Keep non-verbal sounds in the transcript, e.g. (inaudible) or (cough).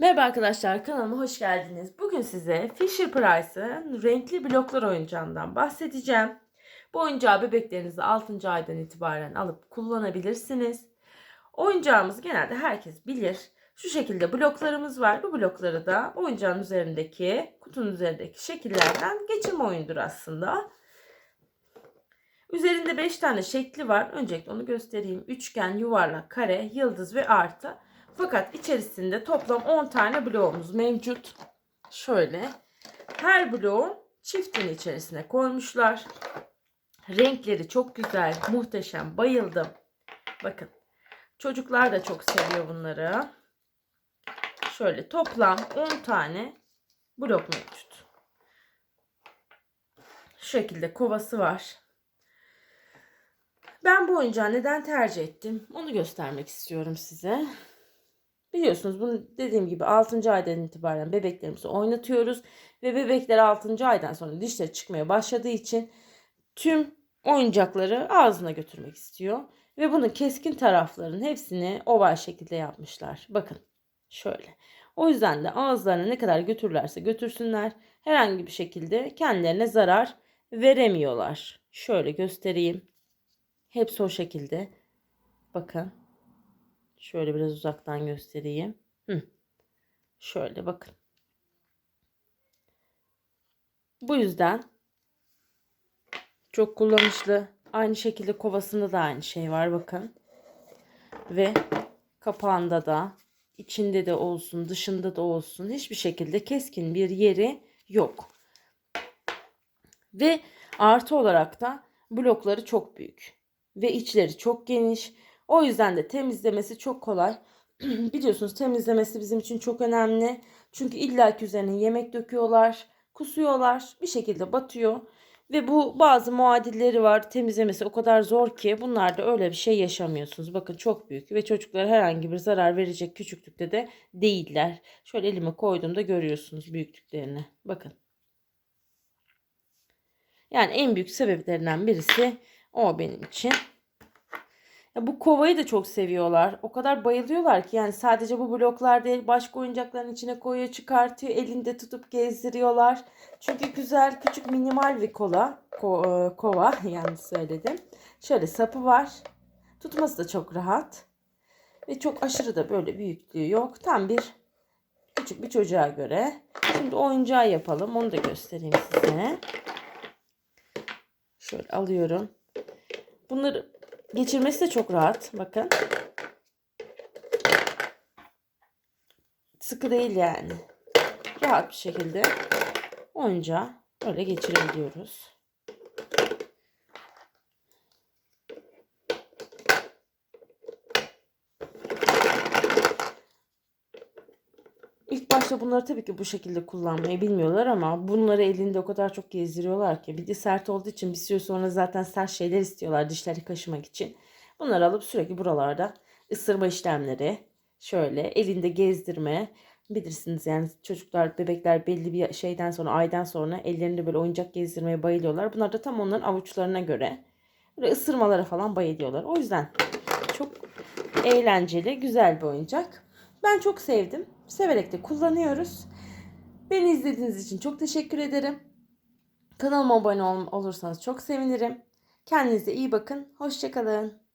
Merhaba arkadaşlar kanalıma hoş geldiniz. Bugün size Fisher Price'ın renkli bloklar oyuncağından bahsedeceğim. Bu oyuncağı bebeklerinizi 6. aydan itibaren alıp kullanabilirsiniz. Oyuncağımız genelde herkes bilir. Şu şekilde bloklarımız var. Bu blokları da oyuncağın üzerindeki, kutunun üzerindeki şekillerden geçirme oyundur aslında. Üzerinde 5 tane şekli var. Öncelikle onu göstereyim. Üçgen, yuvarlak, kare, yıldız ve artı. Fakat içerisinde toplam 10 tane bloğumuz mevcut. Şöyle. Her bloğu çiftin içerisine koymuşlar. Renkleri çok güzel, muhteşem. Bayıldım. Bakın. Çocuklar da çok seviyor bunları. Şöyle toplam 10 tane blok mevcut. Şu şekilde kovası var. Ben bu oyuncağı neden tercih ettim? Onu göstermek istiyorum size. Biliyorsunuz bunu dediğim gibi 6. aydan itibaren bebeklerimizi oynatıyoruz. Ve bebekler 6. aydan sonra dişleri çıkmaya başladığı için tüm oyuncakları ağzına götürmek istiyor. Ve bunun keskin taraflarının hepsini oval şekilde yapmışlar. Bakın şöyle. O yüzden de ağızlarına ne kadar götürürlerse götürsünler herhangi bir şekilde kendilerine zarar veremiyorlar. Şöyle göstereyim. Hepsi o şekilde. Bakın. Şöyle biraz uzaktan göstereyim. Hı. Şöyle bakın. Bu yüzden çok kullanışlı. Aynı şekilde kovasında da aynı şey var bakın. Ve kapağında da içinde de olsun dışında da olsun hiçbir şekilde keskin bir yeri yok. Ve artı olarak da blokları çok büyük. Ve içleri çok geniş. O yüzden de temizlemesi çok kolay. (clears throat) Biliyorsunuz temizlemesi bizim için çok önemli. Çünkü illaki üzerine yemek döküyorlar, kusuyorlar, bir şekilde batıyor. Ve bu bazı muadilleri var. Temizlemesi o kadar zor ki bunlarda öyle bir şey yaşamıyorsunuz. Bakın çok büyük ve çocuklara herhangi bir zarar verecek küçüklükte de değiller. Şöyle elime koyduğumda görüyorsunuz büyüklüklerini. Bakın. Yani en büyük sebeplerinden birisi o benim için. Ya bu kovayı da çok seviyorlar. O kadar bayılıyorlar ki yani sadece bu bloklar değil başka oyuncakların içine koyuyor çıkartıyor elinde tutup gezdiriyorlar. Çünkü güzel küçük minimal bir kola ko- e, kova (laughs) yani söyledim. Şöyle sapı var. Tutması da çok rahat. Ve çok aşırı da böyle büyüklüğü yok. Tam bir küçük bir çocuğa göre. Şimdi oyuncağı yapalım. Onu da göstereyim size. Şöyle alıyorum. Bunları Geçirmesi de çok rahat. Bakın. Sıkı değil yani. Rahat bir şekilde oyuncağı öyle geçirebiliyoruz. İlk başta bunları tabii ki bu şekilde kullanmayı bilmiyorlar ama bunları elinde o kadar çok gezdiriyorlar ki bir de sert olduğu için bir süre sonra zaten sert şeyler istiyorlar dişleri kaşımak için. Bunları alıp sürekli buralarda ısırma işlemleri şöyle elinde gezdirme bilirsiniz yani çocuklar bebekler belli bir şeyden sonra aydan sonra ellerinde böyle oyuncak gezdirmeye bayılıyorlar. Bunlar da tam onların avuçlarına göre böyle ısırmalara falan bayılıyorlar. O yüzden çok eğlenceli güzel bir oyuncak. Ben çok sevdim. Severek de kullanıyoruz. Beni izlediğiniz için çok teşekkür ederim. Kanalıma abone ol olursanız çok sevinirim. Kendinize iyi bakın. Hoşçakalın.